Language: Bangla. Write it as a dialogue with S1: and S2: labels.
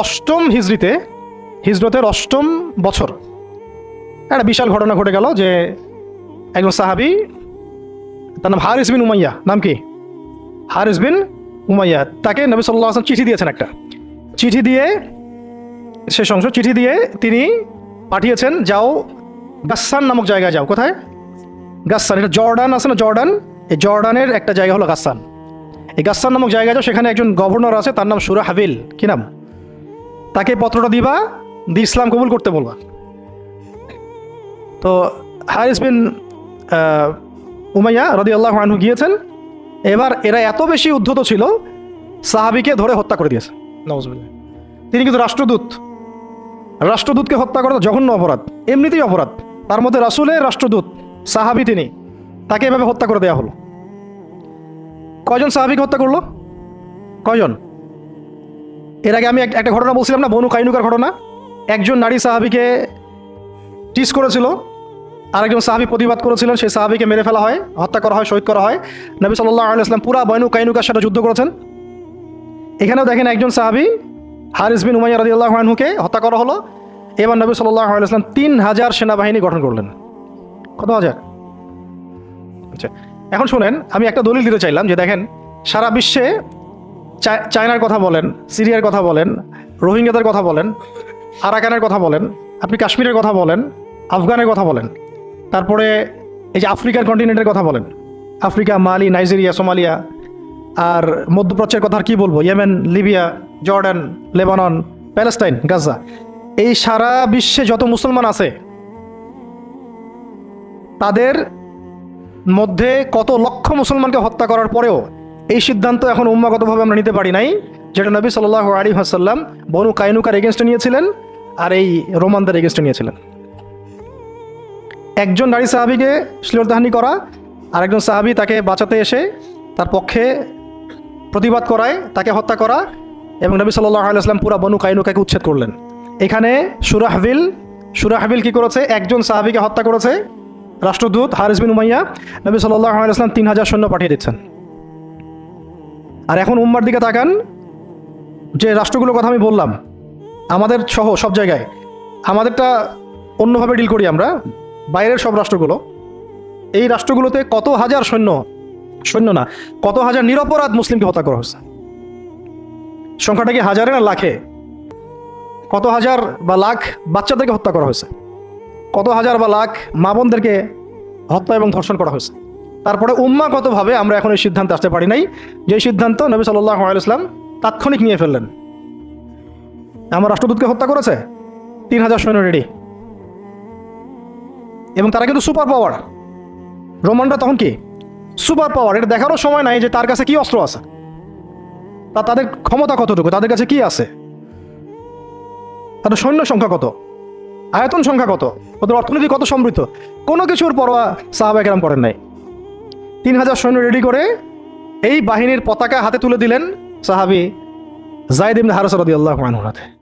S1: অষ্টম হিজড়িতে, হিজরতের অষ্টম বছর, একটা বিশাল ঘটনা ঘটে গেল যে একজন সাহাবি, তার নাম হারিস বিন উমাইয়া, নাম কি? হারিস বিন উমাইয়া, তাকে নবী সাল্লাহ আসলাম চিঠি দিয়েছেন একটা। চিঠি দিয়ে, শেষ অংশ, চিঠি দিয়ে তিনি পাঠিয়েছেন, যাও গাস্সান নামক জায়গায় যাও। কোথায়? গাস্সান, এটা জর্ডান আছে না জর্ডান? এই জর্ডানের একটা জায়গা হলো গাস্সান। এই গাস্সান নামক জায়গায় যাও, সেখানে একজন গভর্নর আছে, তার নাম সুরা হাবিল। কি নাম? তাকে পত্রটা দিবা দি ইসলাম কবুল করতে বলবা। তো হারিস বিন উমাইয়া রদি আল্লাহ আনহু গিয়েছেন। এবার এরা এত বেশি উদ্ধত ছিল, সাহাবিকে ধরে হত্যা করে দিয়েছে। নওয়াজবিল্লাহ তিনি কিন্তু রাষ্ট্রদূত। রাষ্ট্রদূতকে হত্যা করা জঘন্য অপরাধ, এমনিতেই অপরাধ। তার মধ্যে রাসুলের রাষ্ট্রদূত, সাহাবি তিনি। তাকে এভাবে হত্যা করে দেওয়া হলো। কয়জন সাহাবিকে হত্যা করল? কয়জন? এর আগে আমি এক- একটা ঘটনা বলছিলাম না? বনু কাইনুকার ঘটনা। একজন নারী সাহাবিকে টিস করেছিল। আরেকজন সাহাবি প্রতিবাদ করেছিলেন। সেই সাহাবিকে মেরে ফেলা হয়, হত্যা করা হয়, শহীদ করা হয়। নবী সাল্লাহ আলাইসলাম পুরা বনু কাইনুকার সাথে যুদ্ধ করেছেন। এখানেও দেখেন একজন সাহাবি, হারিস বিন উমাইয়া রাজি আল্লাহ হত্যা করা হলো। এবার নবী সাল্লাহ আলাইসলাম তিন হাজার সেনাবাহিনী গঠন করলেন। কত হাজার? আচ্ছা এখন শোনেন, আমি একটা দলিল দিতে চাইলাম যে দেখেন, সারা বিশ্বে চায়নার কথা বলেন, সিরিয়ার কথা বলেন, রোহিঙ্গাদের কথা বলেন, আরাকানের কথা বলেন, আপনি কাশ্মীরের কথা বলেন, আফগানের কথা বলেন, তারপরে এই যে আফ্রিকার কন্টিনেন্টের কথা বলেন, আফ্রিকা, মালি, নাইজেরিয়া, সোমালিয়া, আর মধ্যপ্রাচ্যের কথা আর কি বলব? Yemen, Libya, Jordan, Lebanon, Palestine, Gaza. এই সারা বিশ্বে যত মুসলমান আছে, তাদের মধ্যে কত লক্ষ মুসলমানকে হত্যা করার পরেও এই সিদ্ধান্ত এখন উম্মাগতভাবে আমরা নিতে পারি নাই, যেটা নবী সাল্লাহ আলী হাসাল্লাম বনু কাইনুকার এগেনস্টে নিয়েছিলেন আর এই রোমানদের এগেনস্টে নিয়েছিলেন। একজন নারী সাহাবিকে শ্লীলতাহানি করা আর একজন সাহাবি তাকে বাঁচাতে এসে তার পক্ষে প্রতিবাদ করায়, তাকে হত্যা করা এবং নবী সাল্লাহ আলাইসলাম পুরা বনু কাইনুকাকে উচ্ছেদ করলেন। এখানে সুরাহবিল সুরাহবিল কি করেছে? একজন সাহাবিকে হত্যা করেছে। রাষ্ট্রদূত হারিস বিন উমাইয়া নবী সাল্লাহ আলাইসলাম তিন হাজার সৈন্য পাঠিয়ে দিচ্ছেন। আর এখন উম্মার দিকে তাকান, যে রাষ্ট্রগুলোর কথা আমি বললাম, আমাদের সহ সব জায়গায়, আমাদেরটা অন্যভাবে ডিল করি আমরা, বাইরের সব রাষ্ট্রগুলো, এই রাষ্ট্রগুলোতে কত হাজার সৈন্য সৈন্য না, কত হাজার নিরপরাধ মুসলিমকে হত্যা করা হয়েছে? সংখ্যাটা কি হাজারে না লাখে? কত হাজার বা লাখ বাচ্চাদেরকে হত্যা করা হয়েছে? কত হাজার বা লাখ মা বোনদেরকে হত্যা এবং ধর্ষণ করা হয়েছে? তারপরে উম্মাগতভাবে আমরা এখন এই সিদ্ধান্তে আসতে পারি নাই। যে সিদ্ধান্ত নবী সাল্লাহ আলাইসলাম তাৎক্ষণিক নিয়ে ফেললেন। আমার রাষ্ট্রদূতকে হত্যা করেছে, তিন হাজার সৈন্য রেডি। এবং তারা কিন্তু সুপার পাওয়ার। রোমানরা তখন কি? সুপার পাওয়ার, এটা দেখারও সময় নাই যে তার কাছে কি অস্ত্র আছে। তা তাদের ক্ষমতা কতটুকু? তাদের কাছে কি আছে? তাদের সৈন্য সংখ্যা কত? আয়তন সংখ্যা কত? ওদের অর্থনীতি কত সমৃদ্ধ? কোনো কিছুর পরোয়া সাহাবাহ কেরাম করেন নাই। তিন হাজার সৈন্য রেডি করে এই বাহিনীর পতাকা হাতে তুলে দিলেন সাহাবি জায়দ ইবনে হারস রদি আল্লাহ হাতে।